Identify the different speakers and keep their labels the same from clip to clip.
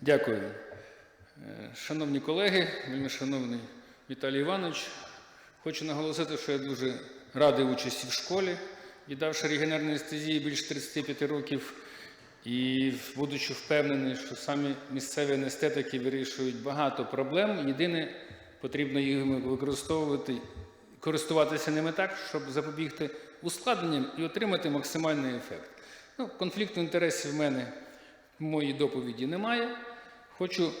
Speaker 1: Дякую. Е, Шановні колеги, вельми шановний Віталій Іванович, хочу наголосити, що я дуже радий участі в школі, віддавши регіонерної анестезії більше 35 років, і будучи впевнений, що самі місцеві анестетики вирішують багато проблем. Єдине, потрібно їх використовувати, користуватися ними так, щоб запобігти ускладненням і отримати максимальний ефект. Ну, конфлікту інтересів в мене в моїй доповіді немає. Хочу,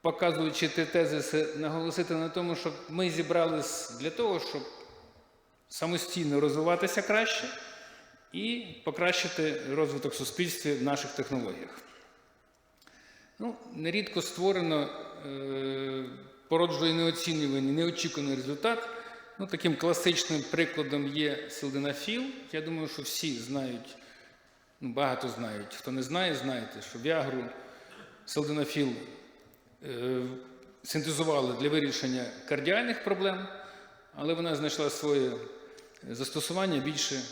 Speaker 1: показуючи ті тезиси, наголосити на тому, що ми зібрались для того, щоб самостійно розвиватися краще і покращити розвиток суспільства в наших технологіях. Ну, нерідко створено е, породжує неоцінюваний, неочікуваний результат. Ну, таким класичним прикладом є силденафіл. Я думаю, що всі знають, ну, багато знають. Хто не знає, знаєте, що Віагру силденафіл е, синтезували для вирішення кардіальних проблем, але вона знайшла своє застосування більше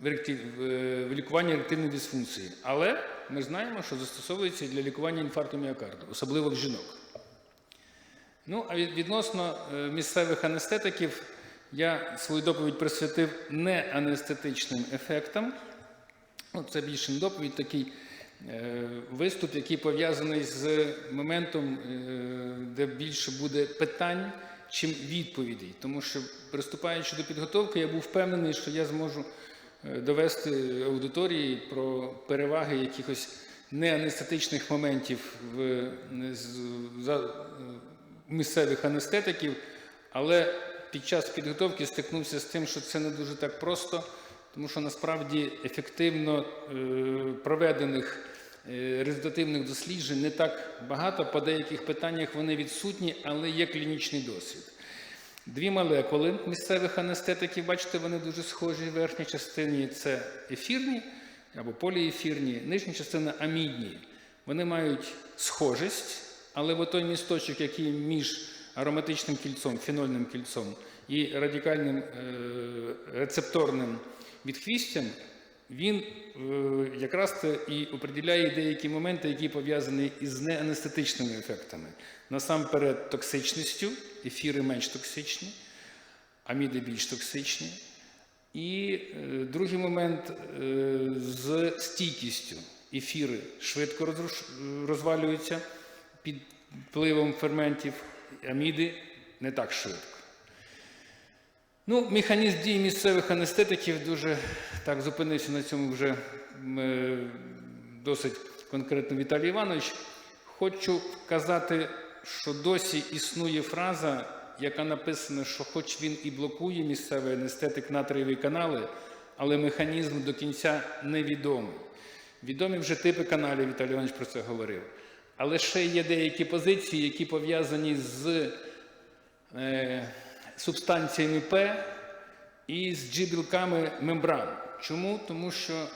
Speaker 1: в, е, лікуванні еректильної дисфункції. Але ми знаємо, що застосовується для лікування інфаркту міокарду, особливо в жінок. Ну, а відносно е, місцевих анестетиків, я свою доповідь присвятив не анестетичним ефектам. Ну, це більше доповідь, такий виступ, який пов'язаний з моментом, е, де більше буде питань, чим відповідей. Тому що, приступаючи до підготовки, я був впевнений, що я зможу е, довести аудиторії про переваги якихось неанестетичних моментів в, е, е, місцевих анестетиків, але під час підготовки стикнувся з тим, що це не дуже так просто, тому що насправді ефективно е, проведених е, результативних досліджень не так багато. По деяких питаннях вони відсутні, але є клінічний досвід. Дві молекули місцевих анестетиків, бачите, вони дуже схожі в верхній частині це ефірні або поліефірні, нижня частина амідні. Вони мають схожість, але в той місточок, який між ароматичним кільцом, фенольним кільцом і радикальним е, рецепторним відхвістям, він е, якраз і определяє деякі моменти, які пов'язані із неанестетичними ефектами. Насамперед, токсичністю, ефіри менш токсичні, аміди більш токсичні. І е, другий момент е, з стійкістю. Ефіри швидко розвалюються під впливом ферментів, аміди не так швидко. Ну, механізм дії місцевих анестетиків дуже так зупинився на цьому вже е, досить конкретно Віталій Іванович. Хочу вказати, що досі існує фраза, яка написана, що хоч він і блокує місцевий анестетик натрієві канали, але механізм до кінця невідомий. Відомі вже типи каналів, Віталій Іванович про це говорив. Але ще є деякі позиції, які пов'язані з е, субстанціями П і з джибілками мембран. Чому? Тому що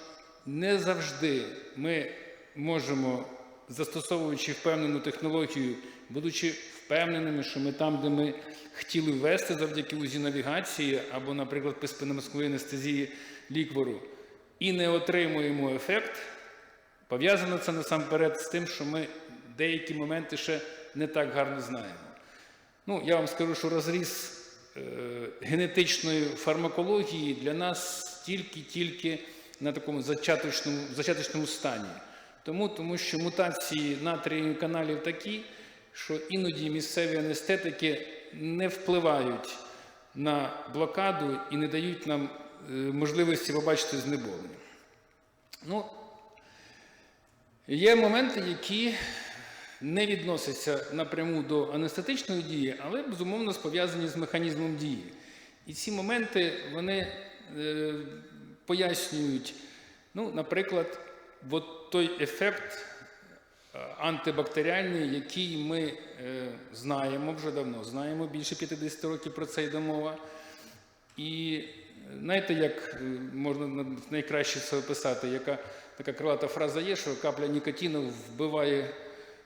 Speaker 1: не завжди ми можемо, застосовуючи впевнену технологію, будучи впевненими, що ми там, де ми хотіли ввести завдяки узі навігації або, наприклад, при спинномозковій анестезії ліквору, і не отримуємо ефект, пов'язано це насамперед з тим, що ми деякі моменти ще не так гарно знаємо. Ну, я вам скажу, що розріз генетичної фармакології для нас тільки-тільки на такому зачаточному, зачаточному стані. Тому, тому що мутації натрієвих каналів такі, що іноді місцеві анестетики не впливають на блокаду і не дають нам е, можливості побачити знеболення. Ну, Є моменти, які не відносяться напряму до анестетичної дії, але безумовно пов'язані з механізмом дії. І ці моменти вони е, пояснюють, ну, наприклад, от той ефект е, антибактеріальний, який ми е, знаємо вже давно, знаємо більше 50 років про це йде мова. І знаєте, як е, можна найкраще це описати, яка така крилата фраза є, що капля нікотину вбиває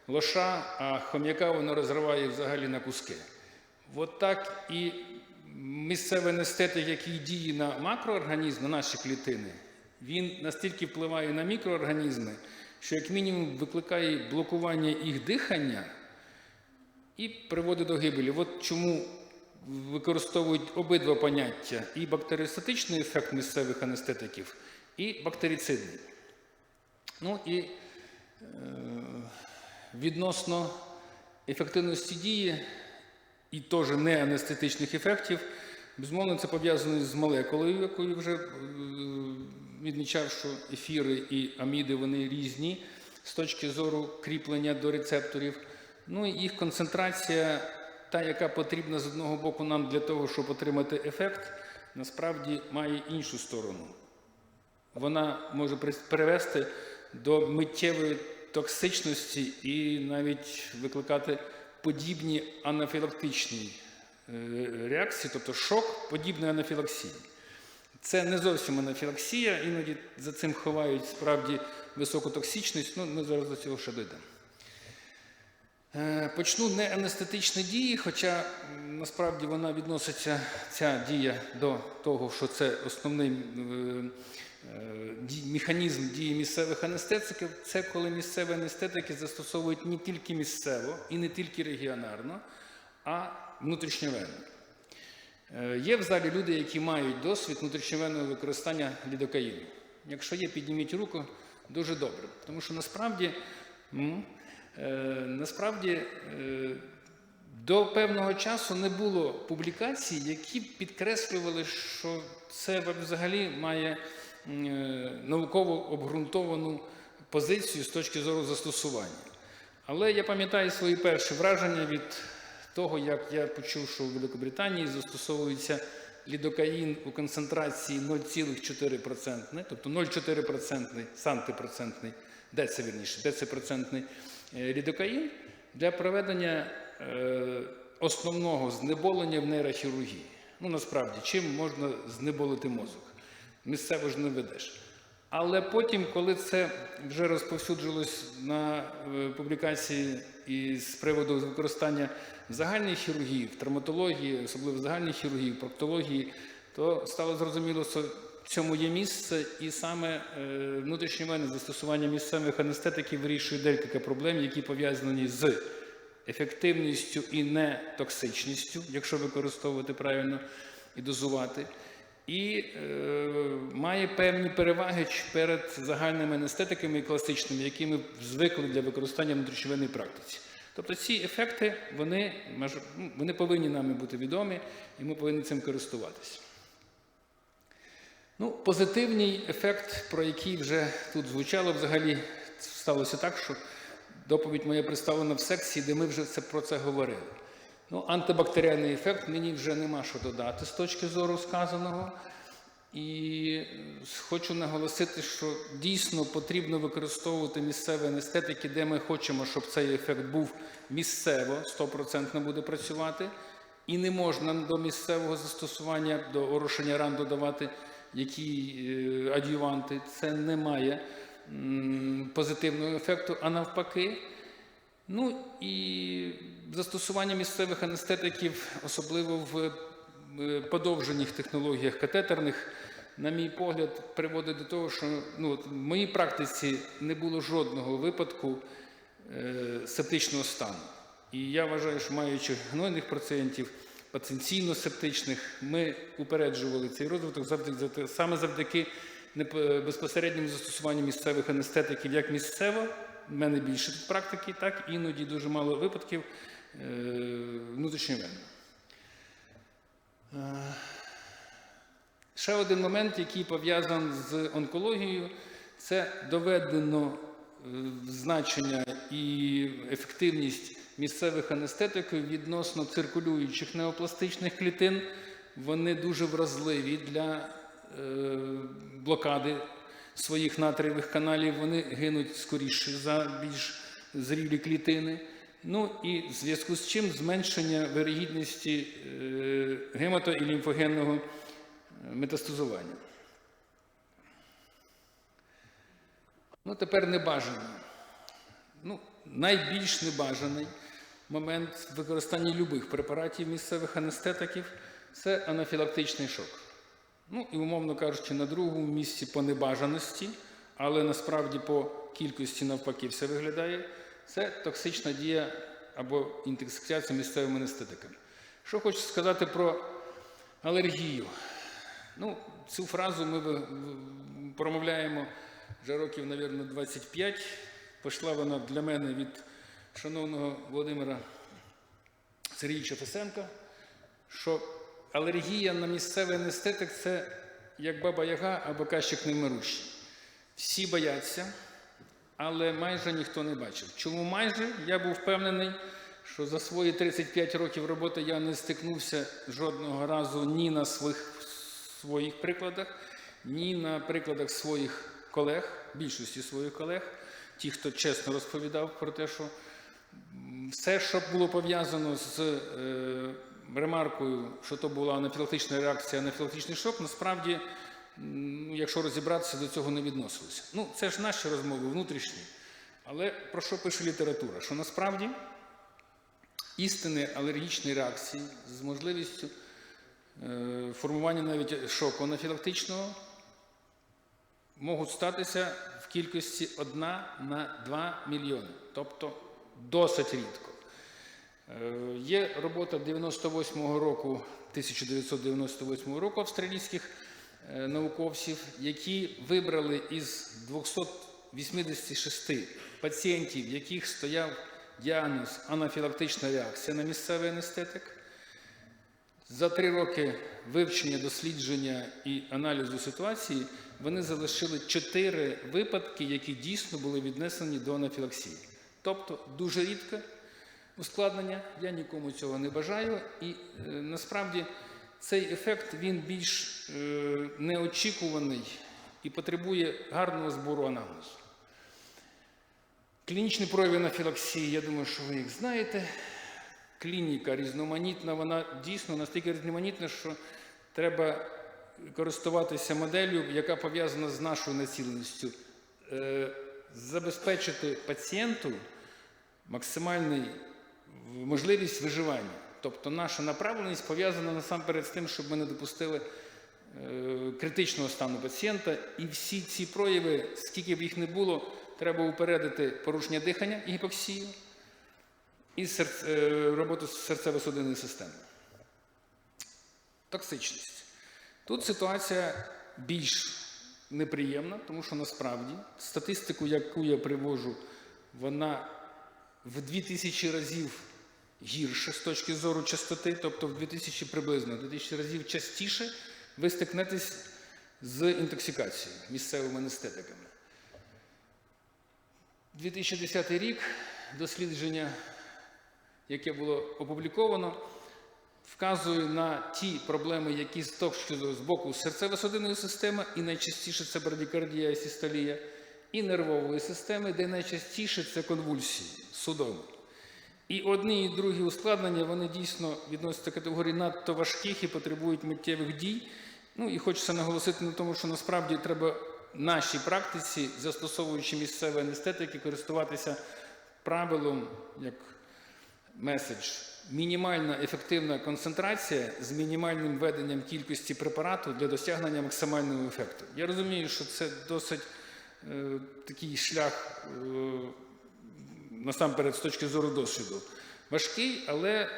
Speaker 1: лоша, а хом'яка воно розриває взагалі на куски. От так і місцевий анестетик, який діє на макроорганізм, на наші клітини, він настільки впливає на мікроорганізми, що як мінімум викликає блокування їх дихання і приводить до гибелі. От чому використовують обидва поняття: і бактеріостатичний ефект місцевих анестетиків, і бактерицидний. Ну і е, відносно ефективності дії і теж не анестетичних ефектів, безумовно, це пов'язано з молекулою, якою вже е, відмічав, що ефіри і аміди вони різні з точки зору кріплення до рецепторів. Ну і їх концентрація, та, яка потрібна з одного боку нам для того, щоб отримати ефект, насправді має іншу сторону. Вона може привести до миттєвої токсичності і навіть викликати подібні анафілактичні е, реакції, тобто шок подібної анафілаксії. Це не зовсім анафілаксія, іноді за цим ховають справді високу токсичність, ну ми зараз до цього ще дійдемо. Е, Почну не анестетичні дії, хоча насправді вона відноситься, ця дія до того, що це основний е, е, механізм дії місцевих анестетиків. Це коли місцеві анестетики застосовують не тільки місцево і не тільки регіонарно, а внутрішньовенно. Є в залі люди, які мають досвід внутрішньовенного використання лідокаїну. Якщо є, підніміть руку, дуже добре. Тому що насправді, насправді е, до певного часу не було публікацій, які підкреслювали, що це взагалі має е, науково обґрунтовану позицію з точки зору застосування. Але я пам'ятаю свої перші враження від того, як я почув, що у Великобританії застосовується лідокаїн у концентрації 0,4%, тобто 0,4% сантипроцентний, децивірніше, деципроцентний е, лідокаїн для проведення е, основного знеболення в нейрохірургії. Ну, насправді, чим можна знеболити мозок? Місцево ж не ведеш. Але потім, коли це вже розповсюджилось на е, публікації і з приводу використання в загальній хірургії, в травматології, особливо в загальній хірургії, в проктології, то стало зрозуміло, що цьому є місце, і саме е, внутрішньовенне застосування місцевих анестетиків вирішує декілька проблем, які пов'язані з ефективністю і нетоксичністю, якщо використовувати правильно і дозувати і е, має певні переваги перед загальними анестетиками і класичними, які ми звикли для використання в внутрішньовенній практиці. Тобто ці ефекти вони, ну, вони повинні нами бути відомі, і ми повинні цим користуватися. Ну, позитивний ефект, про який вже тут звучало, взагалі сталося так, що доповідь моя представлена в секції, де ми вже це, про це говорили. Ну, антибактеріальний ефект мені вже нема що додати з точки зору сказаного. І е, хочу наголосити, що дійсно потрібно використовувати місцеві анестетики, де ми хочемо, щоб цей ефект був місцево, 100% буде працювати. І не можна до місцевого застосування, до орошення ран додавати які е, адюванти. Це не має позитивного ефекту, а навпаки. Ну і застосування місцевих анестетиків, особливо в е, подовжених технологіях катетерних, на мій погляд, приводить до того, що ну, от в моїй практиці не було жодного випадку е, септичного стану. І я вважаю, що маючи гнойних пацієнтів, потенційно септичних, ми упереджували цей розвиток завдяки, саме завдяки неп- безпосередньому застосуванню місцевих анестетиків як місцево, в мене більше тут практики, так іноді дуже мало випадків е, внутрішньовенно. Е, Ще один момент, який пов'язаний з онкологією, це доведено е, значення і ефективність місцевих анестетиків відносно циркулюючих неопластичних клітин. Вони дуже вразливі для е, блокади своїх натрієвих каналів, вони гинуть скоріше за більш зрілі клітини. Ну і в зв'язку з чим зменшення вирогідності е, гемато- і лімфогенного метастазування. Ну, тепер небажані. Ну, найбільш небажаний момент використання любих препаратів місцевих анестетиків це анафілактичний шок. Ну і, умовно кажучи, на другому місці по небажаності, але насправді по кількості навпаки все виглядає. Це токсична дія або інтоксикація місцевими анестетиками. Що хочу сказати про алергію. Ну, цю фразу ми промовляємо вже років, мабуть, 25. Пішла вона для мене від шановного Володимира Сергійовича Фесенка, що алергія на місцевий анестетик це як баба Яга або кащик невмирущий. Всі бояться, але майже ніхто не бачив. Чому майже? Я був впевнений, що за свої 35 років роботи я не стикнувся жодного разу ні на своїх, своїх прикладах, ні на прикладах своїх колег, більшості своїх колег, ті, хто чесно розповідав про те, що все, що було пов'язано з е, ремаркою, що то була анафілактична реакція, анафілактичний шок, насправді, якщо розібратися, до цього не відносилося. Ну, це ж наші розмови внутрішні. Але про що пише література? Що насправді істини алергічної реакції з можливістю е, формування навіть шоку анафілактичного можуть статися в кількості 1 на 2 мільйони, тобто досить рідко. Е, Є робота 98-го року, 1998 року австралійських е, науковців, які вибрали із 286 пацієнтів, в яких стояв діагноз анафілактична реакція на місцевий анестетик. За три роки вивчення, дослідження і аналізу ситуації вони залишили чотири випадки, які дійсно були віднесені до анафілаксії. Тобто дуже рідке ускладнення, я нікому цього не бажаю. І е, насправді цей ефект він більш е, неочікуваний і потребує гарного збору анамнезу. Клінічні прояви анафілаксії, я думаю, що ви їх знаєте. Клініка різноманітна, вона дійсно настільки різноманітна, що треба користуватися моделлю, яка пов'язана з нашою націленістю, Е, забезпечити пацієнту максимальну можливість виживання. Тобто наша направленість пов'язана насамперед з тим, щоб ми не допустили е, критичного стану пацієнта. І всі ці прояви, скільки б їх не було, треба упередити порушення дихання і гіпоксію і серц- е, роботу серцево-судинної системи. Токсичність. Тут ситуація більш неприємна, тому що насправді статистику, яку я привожу, вона в 2000 разів гірше з точки зору частоти, тобто в 2000 приблизно, 2000 разів частіше ви стикнетесь з інтоксикацією місцевими анестетиками. 2010 рік дослідження, яке було опубліковано, вказує на ті проблеми, які з боку серцево-судинної системи, і найчастіше це брадікардія і систолія, і нервової системи, де найчастіше це конвульсії судоми. І одні і другі ускладнення вони дійсно відносяться до категорії надто важких і потребують миттєвих дій. Ну і хочеться наголосити на тому, що насправді треба нашій практиці, застосовуючи місцеві анестетики, користуватися правилом як меседж. Мінімальна ефективна концентрація з мінімальним введенням кількості препарату для досягнення максимального ефекту. Я розумію, що це досить е, такий шлях е, насамперед з точки зору досвіду. Важкий, але е,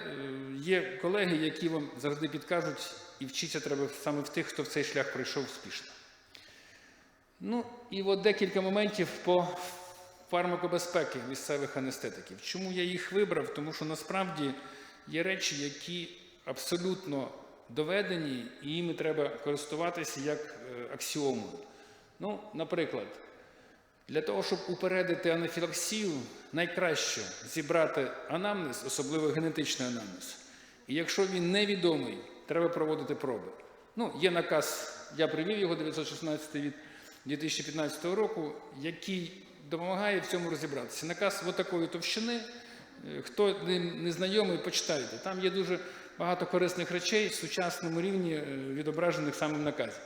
Speaker 1: є колеги, які вам завжди підкажуть, і вчитися треба саме в тих, хто в цей шлях пройшов успішно. Ну і от декілька моментів по фармакобезпеки місцевих анестетиків. Чому я їх вибрав? Тому що насправді є речі, які абсолютно доведені, і їми треба користуватися як е, аксіомою. Ну, наприклад, для того, щоб упередити анафілаксію, найкраще зібрати анамнез, особливо генетичний анамнез. І якщо він невідомий, треба проводити проби. Ну, є наказ, я привів його 916 від 2015 року, який допомагає в цьому розібратися. Наказ от такої товщини. Е, Хто не знайомий, почитайте. Там є дуже багато корисних речей в сучасному рівні, е, відображених саме в наказі.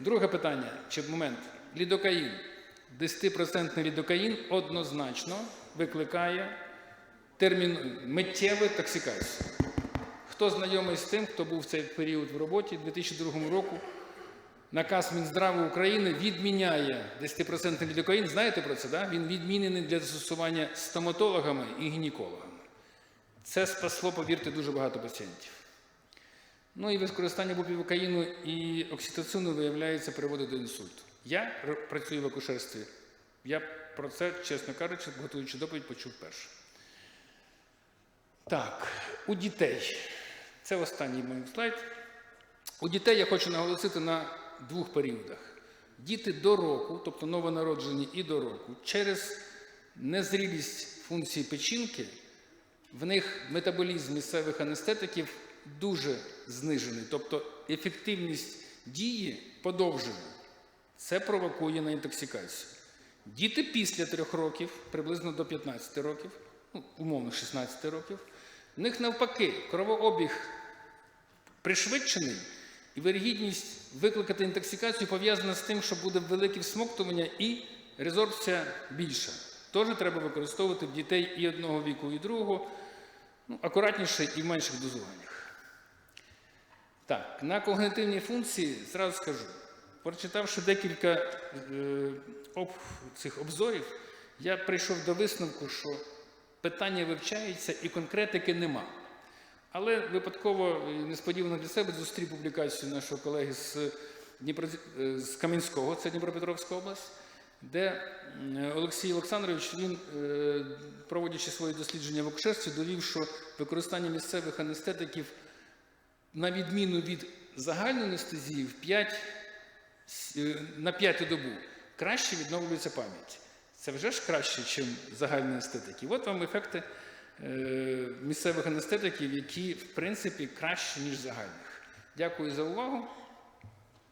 Speaker 1: Друге питання чи момент. Лідокаїн. 10% лідокаїн однозначно викликає термін миттєву токсикацію. Хто знайомий з тим, хто був в цей період в роботі 2002 року, наказ Мінздраву України відміняє 10% лідокаїн. Знаєте про це? Да? Він відмінений для застосування стоматологами і гінекологами. Це спасло, повірте, дуже багато пацієнтів. Ну і використання бупівокаїну і окситоцину, виявляється, приводить до інсульту. Я працюю в акушерстві. Я про це, чесно кажучи, готуючи доповідь, почув перше. Так, у дітей. Це останній мій слайд. У дітей я хочу наголосити на двох періодах. Діти до року, тобто новонароджені і до року, через незрілість функції печінки, в них метаболізм місцевих анестетиків дуже знижений, тобто ефективність дії подовжена. Це провокує на інтоксикацію. Діти після 3 років, приблизно до 15 років, ну, умовно 16 років, в них навпаки кровообіг пришвидшений, і вирогідність викликати інтоксикацію пов'язана з тим, що буде велике всмоктування і резорбція більша. Теж треба використовувати в дітей і одного віку, і другого, ну, акуратніше і в менших дозуваннях. Так, на когнитивні функції зразу скажу. Прочитавши декілька е, об, цих обзорів, я прийшов до висновку, що питання вивчається і конкретики нема. Але випадково несподівано для себе зустрів публікацію нашого колеги з, Дніпро... з Кам'янського, це Дніпропетровська область, де Олексій Олександрович, він, е, проводячи свої дослідження в акушерстві, довів, що використання місцевих анестетиків на відміну від загальної анестезії в 5, е, на п'яту добу краще відновлюється пам'ять. Це вже ж краще, ніж загальні анестетики. От вам ефекти місцевих анестетиків, які в принципі краще, ніж загальних. Дякую за увагу.